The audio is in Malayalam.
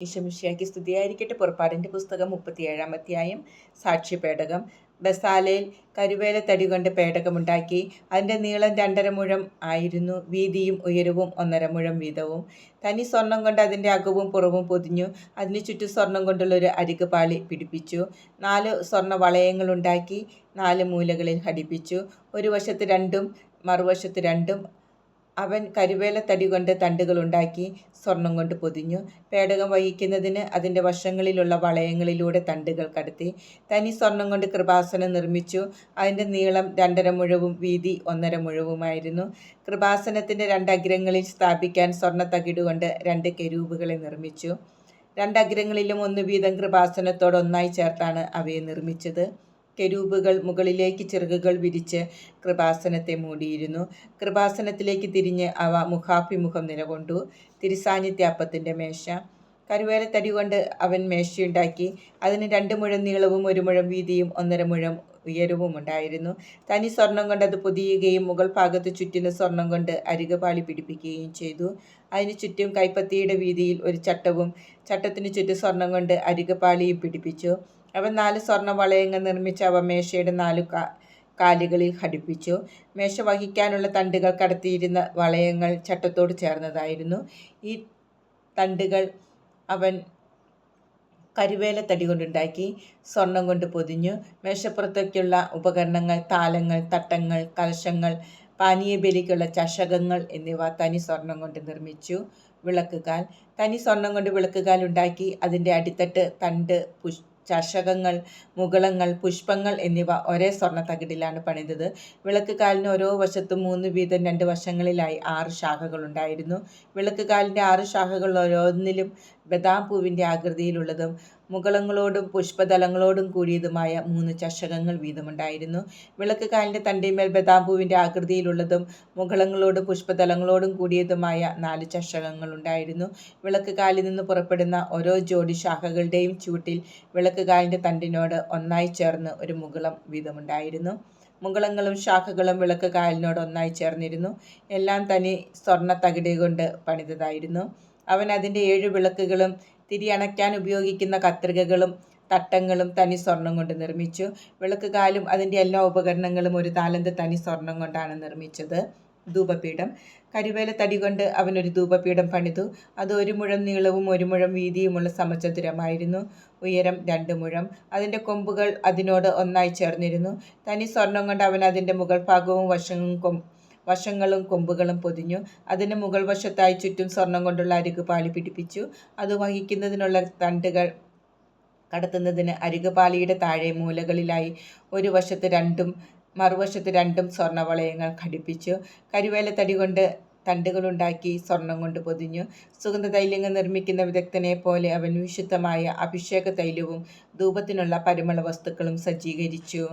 ഈശമിഷിയാക്കി സ്തുതിയായിരിക്കട്ടെ. പുറപ്പാടിന്റെ പുസ്തകം മുപ്പത്തിയേഴാം അധ്യായം. സാക്ഷ്യപേടകം. ബസാലയിൽ കരുവേല തടി കൊണ്ട് പേടകമുണ്ടാക്കി. അതിന്റെ നീളം രണ്ടര മുഴം ആയിരുന്നു. വീതിയും ഉയരവും ഒന്നര മുഴം വീതവും. തനി സ്വർണം കൊണ്ട് അതിന്റെ അകവും പുറവും പൊതിഞ്ഞു. അതിന് ചുറ്റും സ്വർണം കൊണ്ടുള്ളൊരു അരിക് പാളി പിടിപ്പിച്ചു. നാല് സ്വർണ വളയങ്ങളുണ്ടാക്കി നാല് മൂലകളിൽ ഘടിപ്പിച്ചു. ഒരു വശത്ത് രണ്ടും മറുവശത്ത് രണ്ടും അവൻ കരുവേലത്തടി കൊണ്ട് തണ്ടുകളുണ്ടാക്കി സ്വർണം കൊണ്ട് പൊതിഞ്ഞു. പേടകം വഹിക്കുന്നതിന് അതിന്റെ വശങ്ങളിലുള്ള വളയങ്ങളിലൂടെ തണ്ടുകൾ കടത്തി. തനി സ്വർണം കൊണ്ട് കൃപാസനം നിർമ്മിച്ചു. അതിന്റെ നീളം രണ്ടര മുഴവും വീതി ഒന്നര മുഴവുമായിരുന്നു. കൃപാസനത്തിന്റെ രണ്ടഗ്രങ്ങളിൽ സ്ഥാപിക്കാൻ സ്വർണ തകിടുകൊണ്ട് രണ്ട് കെരൂപുകളെ നിർമ്മിച്ചു. രണ്ടഗ്രങ്ങളിലും ഒന്ന് വീതം കൃപാസനത്തോടൊന്നായി ചേർത്താണ് അവയെ നിർമ്മിച്ചത്. കെരൂബുകൾ മുകളിലേക്ക് ചിറകുകൾ വിരിച്ച് കൃപാസനത്തെ മൂടിയിരുന്നു. കൃപാസനത്തിലേക്ക് തിരിഞ്ഞ് അവ മുഖാഭിമുഖം നിലകൊണ്ടു. തിരുസാന്നിധ്യാപ്പത്തിന്റെ മേശ. കരുവേലത്തടി കൊണ്ട് അവൻ മേശയുണ്ടാക്കി. അതിന് രണ്ട് മുഴം നീളവും ഒരു മുഴം വീതിയും ഒന്നര മുഴം ഉയരവും ഉണ്ടായിരുന്നു. തനി സ്വർണം കൊണ്ട് അത് പൊതിയുകയും മുകൾ ഭാഗത്ത് ചുറ്റിന് സ്വർണം കൊണ്ട് അരികപാളി പിടിപ്പിക്കുകയും ചെയ്തു. അതിന് ചുറ്റും കൈപ്പത്തിയുടെ വീതിയിൽ ഒരു ചട്ടവും ചട്ടത്തിന് ചുറ്റും സ്വർണം കൊണ്ട് അരികപാളിയും പിടിപ്പിച്ചു. അവൻ നാല് സ്വർണ വളയങ്ങൾ നിർമ്മിച്ച് അവ മേശയുടെ നാലു കാലുകളിൽ ഘടിപ്പിച്ചു. മേശ വഹിക്കാനുള്ള തണ്ടുകൾ കടത്തിയിരുന്ന വളയങ്ങൾ ചട്ടത്തോട് ചേർന്നതായിരുന്നു. ഈ തണ്ടുകൾ അവൻ കരുവേലത്തടി കൊണ്ടുണ്ടാക്കി സ്വർണം കൊണ്ട് പൊതിഞ്ഞു. മേശപ്പുറത്തേക്കുള്ള ഉപകരണങ്ങൾ താലങ്ങൾ തട്ടങ്ങൾ കലശങ്ങൾ പാനീയബലിക്കുള്ള ചഷകങ്ങൾ എന്നിവ തനി സ്വർണം കൊണ്ട് നിർമ്മിച്ചു. വിളക്കുകാൽ തനി സ്വർണം കൊണ്ട് വിളക്കുകാൽ ഉണ്ടാക്കി അതിന്റെ അടിത്തട്ട് തണ്ട് പുഷ് ചഷകങ്ങൾ മുകളങ്ങൾ പുഷ്പങ്ങൾ എന്നിവ ഒരേ സ്വർണ തകിടിലാണ് പണിതത്. വിളക്ക് കാലിന് ഓരോ വശത്തും മൂന്ന് വീതം രണ്ട് വശങ്ങളിലായി ആറ് ശാഖകളുണ്ടായിരുന്നു വിളക്ക് കാലിന്റെ ആറ് ശാഖകൾ ഓരോന്നിലും ബദാം പൂവിന്റെ ആകൃതിയിലുള്ളതും മുകളങ്ങളോടും പുഷ്പതലങ്ങളോടും കൂടിയതുമായ മൂന്ന് ചഷകങ്ങൾ വീതമുണ്ടായിരുന്നു. വിളക്ക് കാലിന്റെ തണ്ടിന്മേൽ ബദാംപൂവിന്റെ ആകൃതിയിലുള്ളതും മുകളങ്ങളോടും പുഷ്പതലങ്ങളോടും കൂടിയതുമായ നാല് ചഷകങ്ങൾ ഉണ്ടായിരുന്നു. വിളക്ക് കാലിൽ നിന്ന് പുറപ്പെടുന്ന ഓരോ ജോഡി ശാഖകളുടെയും ചൂട്ടിൽ വിളക്ക് കാലിന്റെ തണ്ടിനോട് ഒന്നായി ചേർന്ന് ഒരു മുകളം വീതമുണ്ടായിരുന്നു. മുകളങ്ങളും ശാഖകളും വിളക്ക് കാലിനോട് ഒന്നായി ചേർന്നിരുന്നു. എല്ലാം തനി സ്വർണ തകിടി കൊണ്ട് പണിതതായിരുന്നു. അവൻ അതിന്റെ ഏഴ് വിളക്കുകളും തിരിയണയ്ക്കാൻ ഉപയോഗിക്കുന്ന കത്രികകളും തട്ടങ്ങളും തനി സ്വർണം കൊണ്ട് നിർമ്മിച്ചു. വിളക്കുകാലും അതിന്റെ എല്ലാ ഉപകരണങ്ങളും ഒരു താലന്ത് തനി സ്വർണം കൊണ്ടാണ് നിർമ്മിച്ചത്. ധൂപപീഠം. കരിവേല തടി കൊണ്ട് അവനൊരു ധൂപപീഠം പണിതു. അത് ഒരു മുഴം നീളവും ഒരു മുഴം വീതിയുമുള്ള സമചതുരമായിരുന്നു. ഉയരം രണ്ട് മുഴം. അതിന്റെ കൊമ്പുകൾ അതിനോട് ഒന്നായി ചേർന്നിരുന്നു. തനി സ്വർണം കൊണ്ട് അവൻ അതിന്റെ മുകൾ ഭാഗവും വശവും വശങ്ങളും കൊമ്പുകളും പൊതിഞ്ഞു അതിന് മുകൾ വശത്തായി ചുറ്റും സ്വർണം കൊണ്ടുള്ള അരികുപാളി പിടിപ്പിച്ചു. അത് വഹിക്കുന്നതിനുള്ള തണ്ടുകൾ കടത്തുന്നതിന് അരികുപാളിയുടെ താഴെ മൂലകളിലായി ഒരു വശത്ത് രണ്ടും മറുവശത്ത് രണ്ടും സ്വർണവളയങ്ങൾ ഘടിപ്പിച്ചു. തടി കൊണ്ട് തണ്ടുകളുണ്ടാക്കി സ്വർണം കൊണ്ട് പൊതിഞ്ഞു. സുഗന്ധ തൈലങ്ങൾ നിർമ്മിക്കുന്ന വിദഗ്ധനെ പോലെ അവൻ വിശുദ്ധമായ അഭിഷേക തൈലവും ധൂപത്തിനുള്ള പരിമള വസ്തുക്കളും സജ്ജീകരിച്ചു.